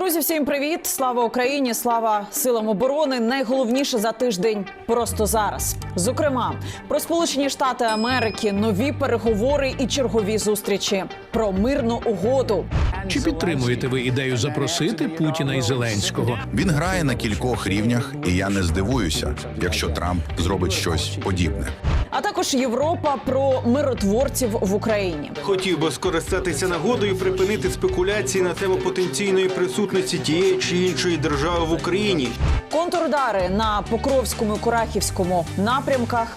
Друзі, всім привіт! Слава Україні! Слава силам оборони! Найголовніше за тиждень просто зараз. Зокрема, про Сполучені Штати Америки, нові переговори і чергові зустрічі про мирну угоду. Чи підтримуєте ви ідею запросити Путіна і Зеленського? Він грає на кількох рівнях, і я не здивуюся, якщо Трамп зробить щось подібне. А також Європа про миротворців в Україні. Хотів би скористатися нагодою припинити спекуляції на тему потенційної присутності тієї чи іншої держави в Україні. Контрудари на Покровському і Курахівському напрямках.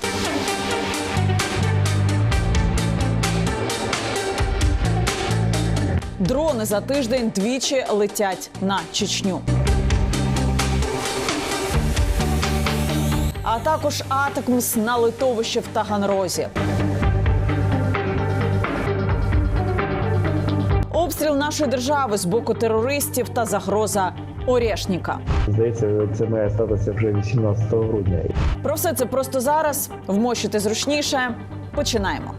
Дрони за тиждень двічі летять на Чечню. А також атакмс на литовище в Таганрозі. Обстріл нашої держави з боку терористів та загроза Орешніка. Здається, це має статися вже 18 грудня. Про все це просто зараз. Вмощити зручніше. Починаємо.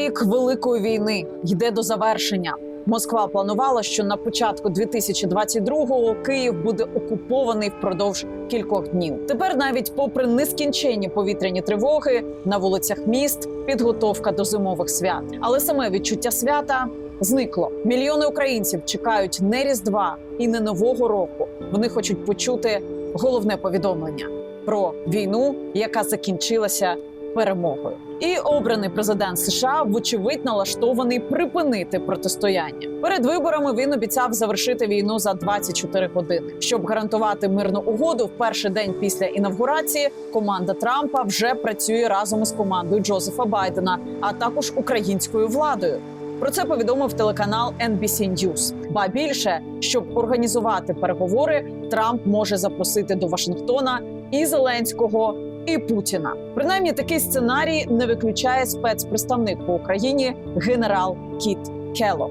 Рік великої війни йде до завершення. Москва планувала, що на початку 2022-го Київ буде окупований впродовж кількох днів. Тепер, навіть попри нескінченні повітряні тривоги на вулицях міст, підготовка до зимових свят. Але саме відчуття свята зникло. Мільйони українців чекають не різдва і не нового року. Вони хочуть почути головне повідомлення про війну, яка закінчилася перемогою. І обраний президент США вочевидь налаштований припинити протистояння. Перед виборами він обіцяв завершити війну за 24 години. Щоб гарантувати мирну угоду, в перший день після інавгурації команда Трампа вже працює разом із командою Джозефа Байдена, а також українською владою. Про це повідомив телеканал NBC News. Ба більше, щоб організувати переговори, Трамп може запросити до Вашингтона і Зеленського, і Путіна. Принаймні, такий сценарій не виключає спецпредставник по Україні генерал Кіт Келлог.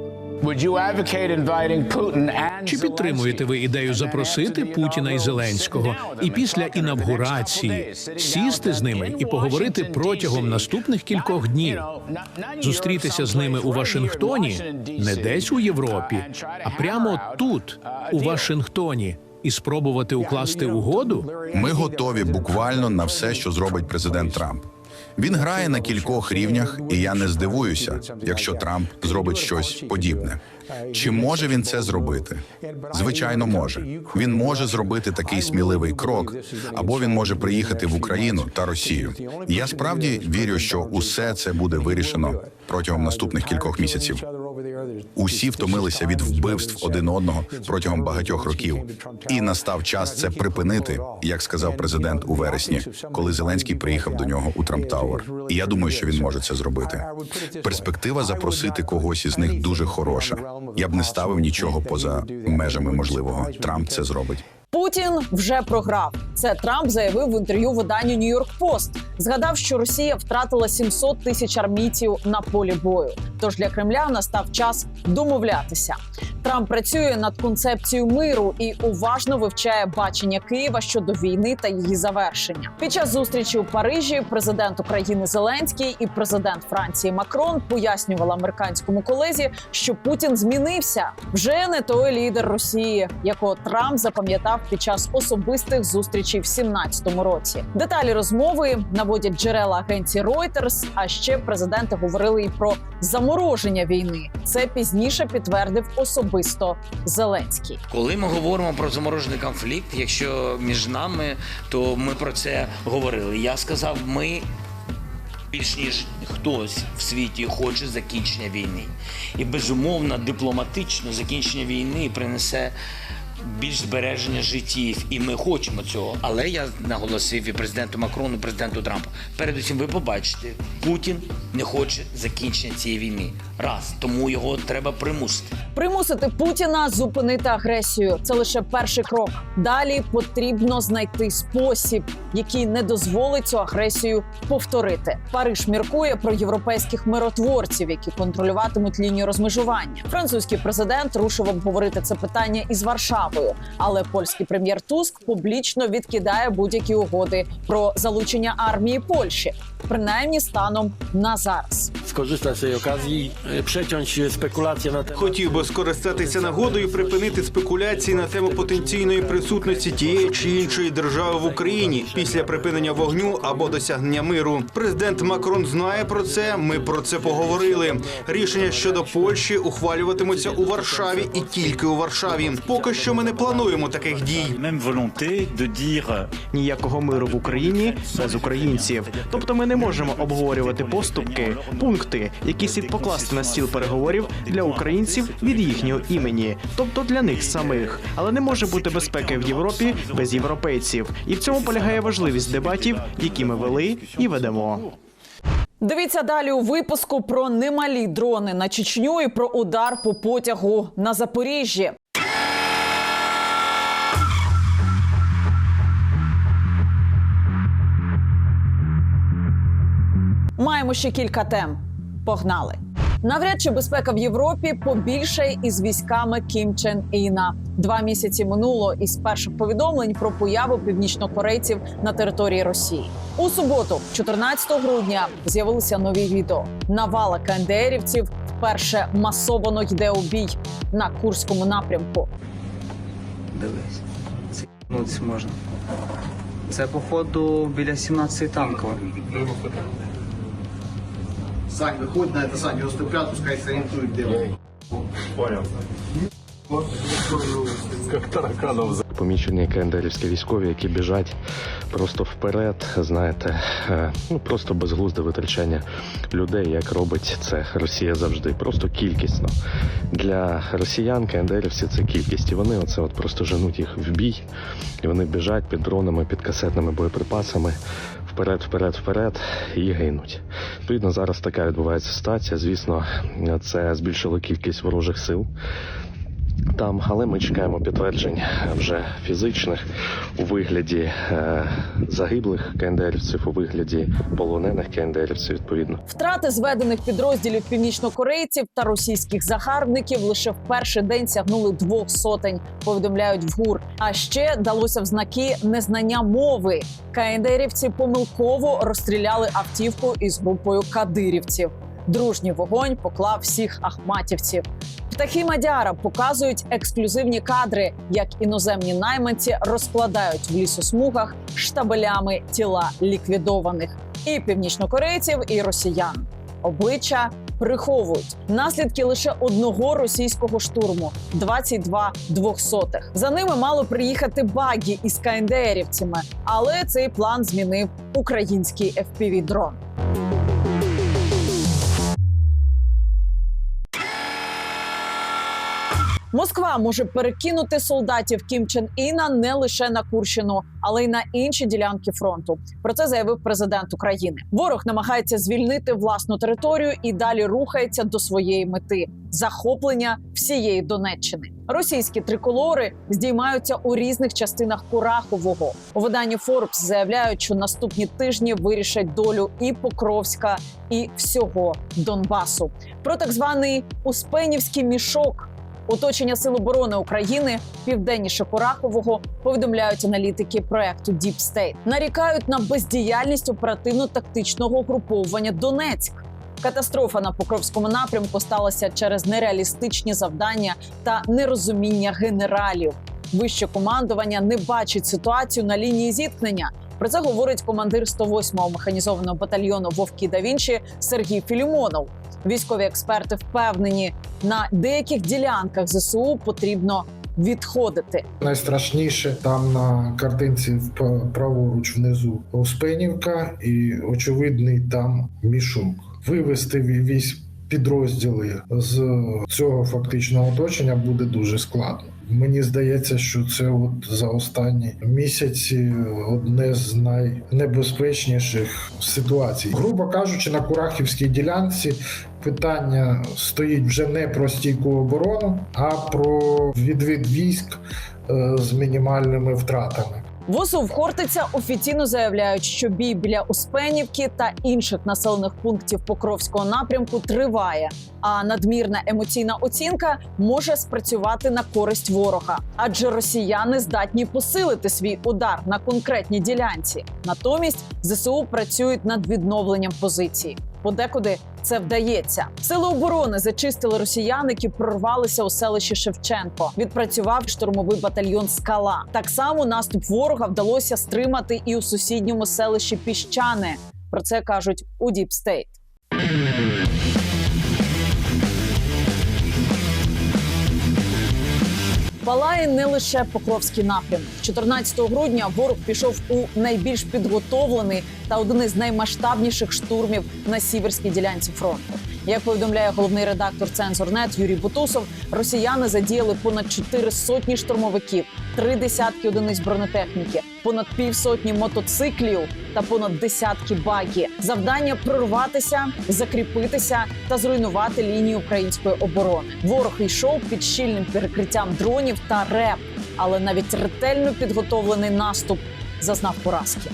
Чи підтримуєте ви ідею запросити Путіна і Зеленського і після інавгурації сісти з ними і поговорити протягом наступних кількох днів? Зустрітися з ними у Вашингтоні, не десь у Європі, а прямо тут, у Вашингтоні, і спробувати укласти угоду? Ми готові буквально на все, що зробить президент Трамп. Він грає на кількох рівнях, і я не здивуюся, якщо Трамп зробить щось подібне. Чи може він це зробити? Звичайно, може. Він може зробити такий сміливий крок, або він може приїхати в Україну та Росію. Я справді вірю, що усе це буде вирішено протягом наступних кількох місяців. Усі втомилися від вбивств один одного протягом багатьох років, і настав час це припинити, як сказав президент у вересні, коли Зеленський приїхав до нього у Трамп Тауер. І я думаю, що він може це зробити. Перспектива запросити когось із них дуже хороша. Я б не ставив нічого поза межами можливого. Трамп це зробить. Путін вже програв. Це Трамп заявив в інтерв'ю виданню Нью-Йорк Пост. Згадав, що Росія втратила 700 тисяч армійців на полі бою. Тож для Кремля настав час домовлятися. Трамп працює над концепцією миру і уважно вивчає бачення Києва щодо війни та її завершення. Під час зустрічі у Парижі президент України Зеленський і президент Франції Макрон пояснювали американському колезі, що Путін змінився вже не той лідер Росії, якого Трамп запам'ятав під час особистих зустрічей в 17-му році. Деталі розмови наводять джерела агенції Reuters, А ще президенти говорили і про замороження війни. Це пізніше підтвердив особисто Зеленський. Коли ми говоримо про заморожений конфлікт, якщо між нами, то ми про це говорили. Я сказав, ми більш ніж хтось в світі хоче закінчення війни. І безумовно, дипломатично закінчення війни принесе більш збереження життів, і ми хочемо цього. Але я наголосив і президенту Макрону, і президенту Трампу. Передусім, ви побачите, Путін не хоче закінчення цієї війни. Раз тому його треба примусити. Примусити Путіна зупинити агресію це лише перший крок. Далі потрібно знайти спосіб, який не дозволить цю агресію повторити. Париж міркує про європейських миротворців, які контролюватимуть лінію розмежування. Французький президент рушив обговорити це питання із Варшавою, але польський прем'єр Туск публічно відкидає будь-які угоди про залучення армії Польщі, принаймні станом на зараз. skorzystać z tej okazji, e, przeciąć e, spekulacje Хотів би скористатися нагодою припинити спекуляції на тему потенційної присутності тієї чи іншої держави в Україні після припинення вогню або досягнення миру. Президент Макрон знає про це. Ми про це поговорили. Рішення щодо Польщі ухвалюватимуться у Варшаві і тільки у Варшаві. Поки що ми не плануємо таких дій. ніякого миру в Україні без українців. Тобто ми не можемо обговорювати поступки, пункти, які слід покласти на стіл переговорів для українців від їхнього імені, тобто для них самих. Але не може бути безпеки в Європі без європейців, і в цьому полягає важливість дебатів, які ми вели і ведемо. Дивіться далі у випуску про немалі дрони на Чечню і про удар по потягу на Запоріжжі. Маємо ще кілька тем. Погнали. Навряд чи безпека в Європі побільшає із військами Кім Чен Іна. Два місяці минуло із перших повідомлень про появу північнокорейців на території Росії. У суботу, 14 грудня, з'явилися нові відео. Навала КНДРівців вперше масовано йде у бій на курському напрямку. Дивись, це можна. Це походу біля 17 танкова. Сань, виходь на це, Сань, 95, пускай сориентует, де ви. Помічені кендерівські військові, які біжать просто вперед, знаєте, е, ну просто безглузде витрачання людей, як робить це Росія завжди. Просто кількісно. Для росіян кендерівці це кількість. І вони оце от просто женуть їх в бій, і вони біжать під дронами, під касетними боєприпасами. Вперед, вперед, вперед і гинуть. Відповідно, зараз така відбувається ситуація. Звісно, це збільшило кількість ворожих сил там, але ми чекаємо підтверджень вже фізичних у вигляді е, загиблих кендерівців, у вигляді полонених кендерівців, відповідно. Втрати зведених підрозділів північнокорейців та російських загарбників лише в перший день сягнули двох сотень. Повідомляють в ГУР. А ще далося в знаки незнання мови. КНДРівці помилково розстріляли автівку із групою кадирівців. Дружній вогонь поклав всіх ахматівців. Птахи Мадяра показують ексклюзивні кадри, як іноземні найманці розкладають в лісосмугах штабелями тіла ліквідованих і північнокорейців, і росіян. Обличчя приховують наслідки лише одного російського штурму 22 двохсотих. За ними мало приїхати багі із КНДРівцями, але цей план змінив український fpv дрон. Москва може перекинути солдатів Кім Чен Іна не лише на Курщину, але й на інші ділянки фронту. Про це заявив президент України. Ворог намагається звільнити власну територію і далі рухається до своєї мети захоплення всієї Донеччини. Російські триколори здіймаються у різних частинах Курахового. У виданні Forbes заявляють, що наступні тижні вирішать долю і Покровська, і всього Донбасу. Про так званий Успенівський мішок. Оточення Сил оборони України південніше Курахового повідомляють аналітики проекту Deep State. Нарікають на бездіяльність оперативно-тактичного груповування Донецьк. Катастрофа на Покровському напрямку сталася через нереалістичні завдання та нерозуміння генералів. Вище командування не бачить ситуацію на лінії зіткнення. Про це говорить командир 108-го механізованого батальйону Вовки да Вінчі Сергій Філімонов. Військові експерти впевнені, на деяких ділянках ЗСУ потрібно відходити. Найстрашніше там на картинці праворуч внизу Успенівка і очевидний там мішок. Вивести ві- військ підрозділи з цього фактичного оточення буде дуже складно. Мені здається, що це от за останні місяці одне з найнебезпечніших ситуацій. Грубо кажучи, на Курахівській ділянці питання стоїть вже не про стійку оборону, а про відвід військ е, з мінімальними втратами. ВОСУ в Хортиця офіційно заявляють, що бій біля Успенівки та інших населених пунктів Покровського напрямку триває. А надмірна емоційна оцінка може спрацювати на користь ворога, адже росіяни здатні посилити свій удар на конкретній ділянці. Натомість ЗСУ працюють над відновленням позиції. Подекуди це вдається. Сили оборони зачистили росіян, які прорвалися у селище Шевченко. Відпрацював штурмовий батальйон Скала. Так само наступ ворога вдалося стримати і у сусідньому селищі Піщане. Про це кажуть у Deep Палає не лише Покровський напрям. 14 грудня ворог пішов у найбільш підготовлений та один із наймасштабніших штурмів на сіверській ділянці фронту. Як повідомляє головний редактор Цензорнет Юрій Бутусов, росіяни задіяли понад чотири сотні штурмовиків, три десятки одиниць бронетехніки, понад півсотні мотоциклів та понад десятки баки. Завдання прорватися, закріпитися та зруйнувати лінію української оборони. Ворог йшов під щільним перекриттям дронів та реп, але навіть ретельно підготовлений наступ зазнав поразки.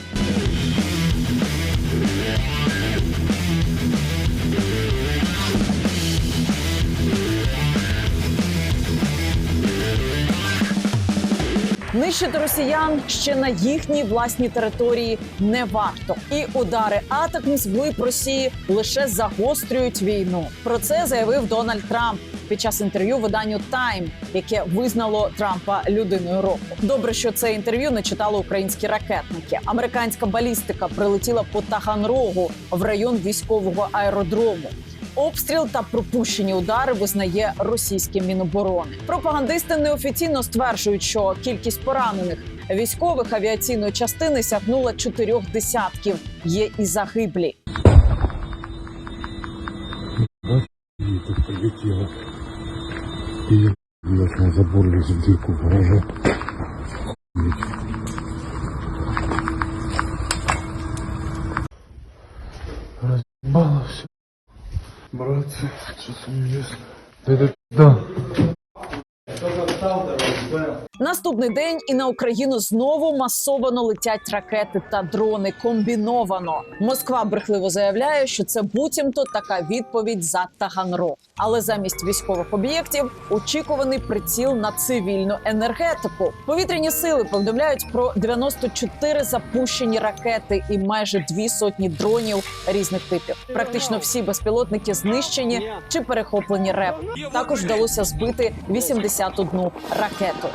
Нищити росіян ще на їхній власній території не варто, і удари атакамс вглиб Росії лише загострюють війну. Про це заявив Дональд Трамп під час інтерв'ю виданню Time, яке визнало Трампа людиною року. Добре, що це інтерв'ю не читали українські ракетники. Американська балістика прилетіла по Таганрогу в район військового аеродрому. Обстріл та пропущені удари визнає російське міноборони. Пропагандисти неофіційно стверджують, що кількість поранених військових авіаційної частини сягнула чотирьох десятків. Є і загиблі. І як на забор ліз дірку в Братцы, что там есть? Это да. Наступний день і на Україну знову масовано летять ракети та дрони. Комбіновано. Москва брехливо заявляє, що це буцімто така відповідь за Таганрог. Але замість військових об'єктів очікуваний приціл на цивільну енергетику. Повітряні сили повідомляють про 94 запущені ракети і майже дві сотні дронів різних типів. Практично всі безпілотники знищені чи перехоплені РЕП. Також вдалося збити 81 ракету.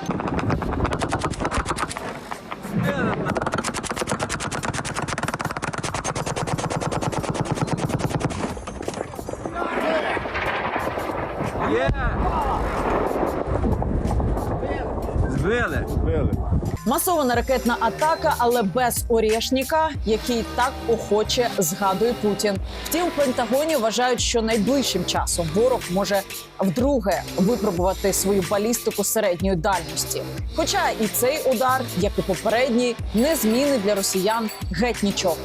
Масована ракетна атака, але без Орєшніка, який так охоче згадує Путін. Втім, в Пентагоні вважають, що найближчим часом ворог може вдруге випробувати свою балістику середньої дальності. Хоча і цей удар, як і попередній, не зміни для росіян геть нічого.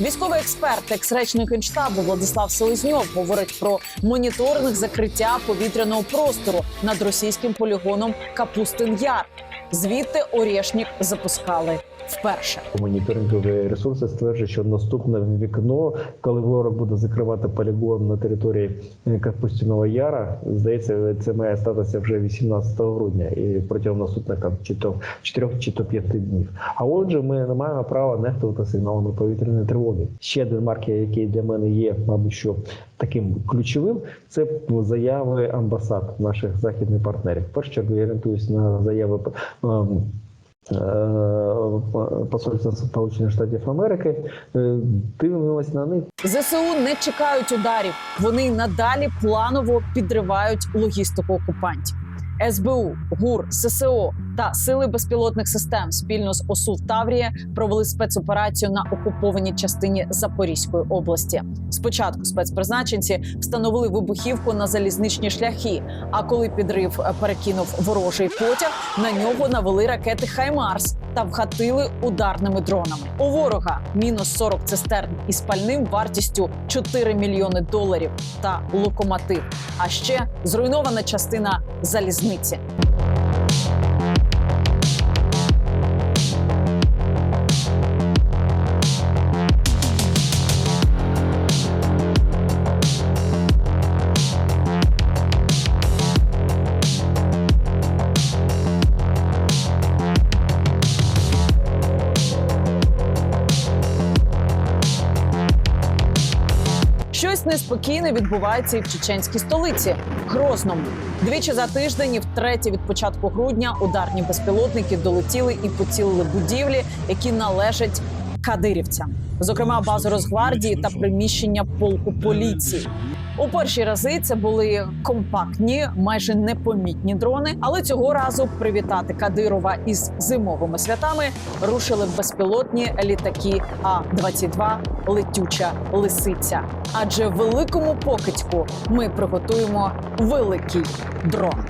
Військовий експерт, екс-речник генштабу Владислав Селезньов говорить про моніторинг закриття повітряного простору над російським полігоном Капустин Яр. Звідти Орєшнік запускали вперше. Моніторингові ресурси стверджують, що наступне вікно, коли ворог буде закривати полігон на території е, Капустіного Яра, здається, це має статися вже 18 грудня і протягом наступних там чи то 4 чи то 5 днів. А отже, ми не маємо права нехтувати сигналами повітряної тривоги. Ще один маркер, який для мене є, мабуть, що таким ключовим, це заяви амбасад наших західних партнерів. В першу чергу я орієнтуюсь на заяви. Е, Посольства Сполучених Штатів Америки Е, дивимось на них. ЗСУ не чекають ударів. Вони надалі планово підривають логістику окупантів. СБУ, ГУР, ССО та сили безпілотних систем спільно з ОСУ в Таврії провели спецоперацію на окупованій частині Запорізької області. Спочатку спецпризначенці встановили вибухівку на залізничні шляхи. А коли підрив е, перекинув ворожий потяг, на нього навели ракети Хаймарс та вгатили ударними дронами. У ворога мінус 40 цистерн із пальним вартістю 4 мільйони доларів та локомотив. А ще зруйнована частина залізниці. Неспокійне відбувається і в чеченській столиці Грозному. Двічі за тиждень, втретє від початку грудня, ударні безпілотники долетіли і поцілили будівлі, які належать кадирівцям, зокрема базу Росгвардії та приміщення полку поліції. У перші рази це були компактні, майже непомітні дрони. Але цього разу привітати Кадирова із зимовими святами рушили безпілотні літаки А 22 летюча лисиця. Адже великому покидьку ми приготуємо великий дрон.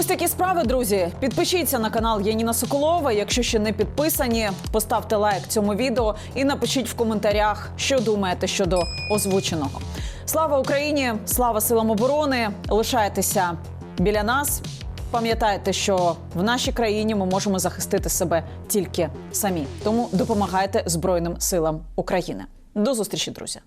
Ось такі справи, друзі. Підпишіться на канал Яніна Соколова. Якщо ще не підписані, поставте лайк цьому відео і напишіть в коментарях, що думаєте щодо озвученого. Слава Україні! Слава силам оборони! Лишайтеся біля нас. Пам'ятайте, що в нашій країні ми можемо захистити себе тільки самі. Тому допомагайте Збройним силам України. До зустрічі, друзі.